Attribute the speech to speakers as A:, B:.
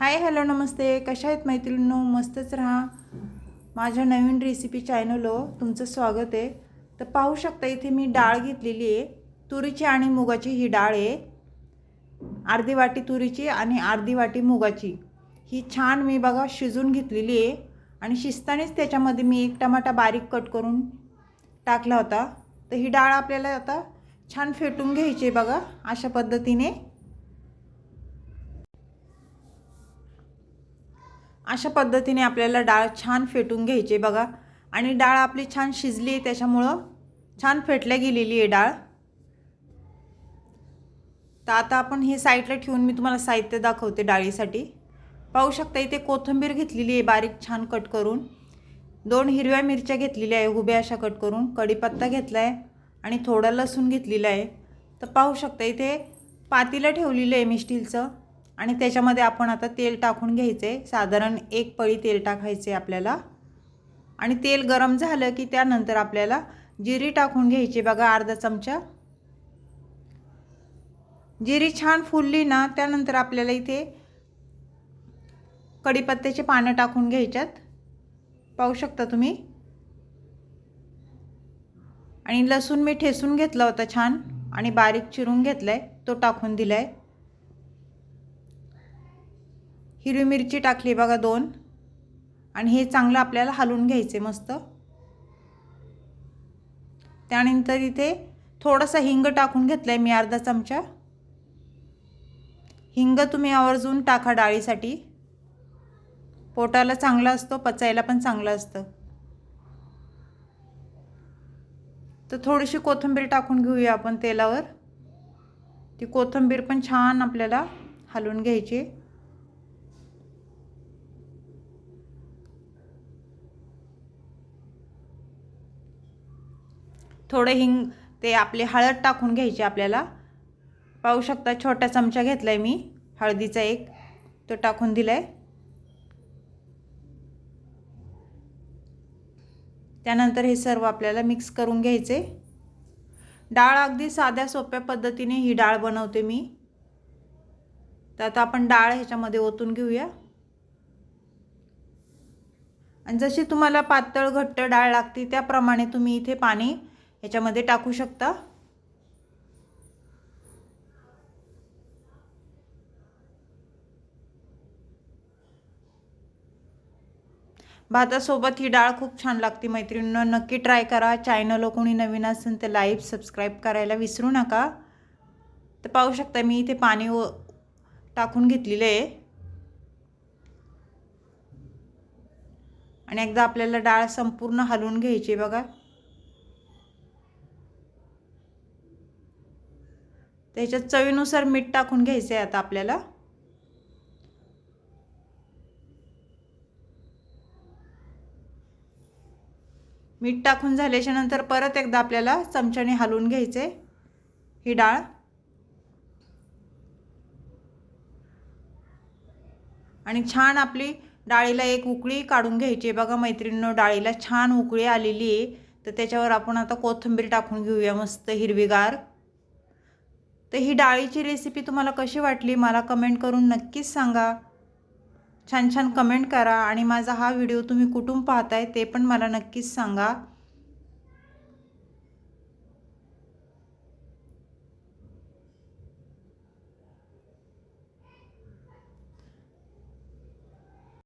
A: Hi hello नमस्ते. कशा आहेत मैत्रिणींनो? मस्तच राहा. माझ्या नवीन रेसिपी चॅनलवर तुमचं स्वागत आहे. तर पाहू शकता इथे मी डाळ घेतलेली आहे. तुरीची आणि मुगाची ही डाळ आहे. अर्धी वाटी तुरीची आणि अर्धी वाटी मुगाची. ही छान मी बघा शिजून घेतलेली आहे. आणि शिजतानेच त्याच्यामध्ये मी एक टमाटा बारीक कट करून टाकला होता. तर ही डाळ आपल्याला आता छान फेटून घ्यायची आहे बघा अशा पद्धतीने. अशा पद्धतीने आपल्याला डाळ छान फेटून घ्यायची आहे बघा. आणि डाळ आपली छान शिजली आहे त्याच्यामुळं छान फेटल्या गेलेली आहे डाळ. तर आता आपण हे साईडला ठेवून मी तुम्हाला साहित्य दाखवते डाळीसाठी. पाहू शकता इथे कोथिंबीर घेतलेली आहे बारीक छान कट करून. दोन हिरव्या मिरच्या घेतलेल्या आहे उभ्या अशा कट करून. कढीपत्ता घेतला आहे आणि थोडा लसूण घेतलेला आहे. तर पाहू शकता इथे पातीला ठेवलेलं आहे मी स्टीलचं. आणि त्याच्यामध्ये आपण आता तेल टाकून घ्यायचे. साधारण एक पळी तेल टाकायचे आपल्याला. आणि तेल गरम झालं की त्यानंतर आपल्याला जिरी टाकून घ्यायची. बघा अर्धा चमचा. जिरी छान फुलली ना त्यानंतर आपल्याला इथे कढीपत्त्याचे पानं टाकून घ्यायच्यात. पाहू शकता तुम्ही? आणि लसूण मी ठेसून घेतला होता छान. आणि बारीक चिरून घेतला आहे तो टाकून दिला आहे हिरवी मिरची टाकली बघा दोन. आणि हे चांगलं आपल्याला हलवून घ्यायचे मस्त. त्यानंतर इथे थोडासा हिंग टाकून घेतला आहे मी अर्धा चमचा. हिंग तुम्ही आवर्जून टाका डाळीसाठी. पोटाला चांगला असतो पचायला पण चांगलं असतं. तर थोडीशी कोथिंबीर टाकून घेऊया आपण तेलावर. ती कोथिंबीर पण छान आपल्याला हलवून घ्यायची. थोडं हिंग ते आपले हळद टाकून घ्यायची आपल्याला. पाहू शकता छोटा चमचा घेतला आहे मी. हळदीचा एक तो टाकून दिला आहे त्यानंतर हे सर्व आपल्याला मिक्स करून घ्यायचे. डाळ अगदी साध्या सोप्या पद्धतीने ही डाळ बनवते मी. तर आता आपण डाळ ह्याच्यामध्ये ओतून घेऊया. आणि जशी तुम्हाला पातळ घट्ट डाळ लागते त्याप्रमाणे तुम्ही इथे पाणी ह्याच्यामध्ये टाकू शकता. भातासोबत ही डाळ खूप छान लागते मैत्रिणींनो. नक्की ट्राय करा. चॅनल कोणी नवीन असेल तर लाईव्ह सबस्क्राईब करायला विसरू नका. तर पाहू शकता मी इथे पाणी व टाकून घेतलेलं आहे. आणि एकदा आपल्याला डाळ संपूर्ण हलवून घ्यायची बघा. त्याच्यात चवीनुसार मीठ टाकून घ्यायचं आहे आता आपल्याला. मीठ टाकून झाल्याच्यानंतर परत एकदा आपल्याला चमच्याने हलवून घ्यायचे ही डाळ. आणि छान आपली डाळीला एक उकळी काढून घ्यायची बघा मैत्रिणीनं डाळीला छान उकळी आलेली आहे. तर त्याच्यावर आपण आता कोथिंबीर टाकून घेऊया मस्त हिरवीगार. तर ही डाळीची रेसिपी तुम्हाला कशी वाटली मला कमेंट करून नक्कीच सांगा. छान छान कमेंट करा आणि माझा हा व्हिडिओ तुम्ही कुठून पाहताय ते पण मला नक्कीच सांगा.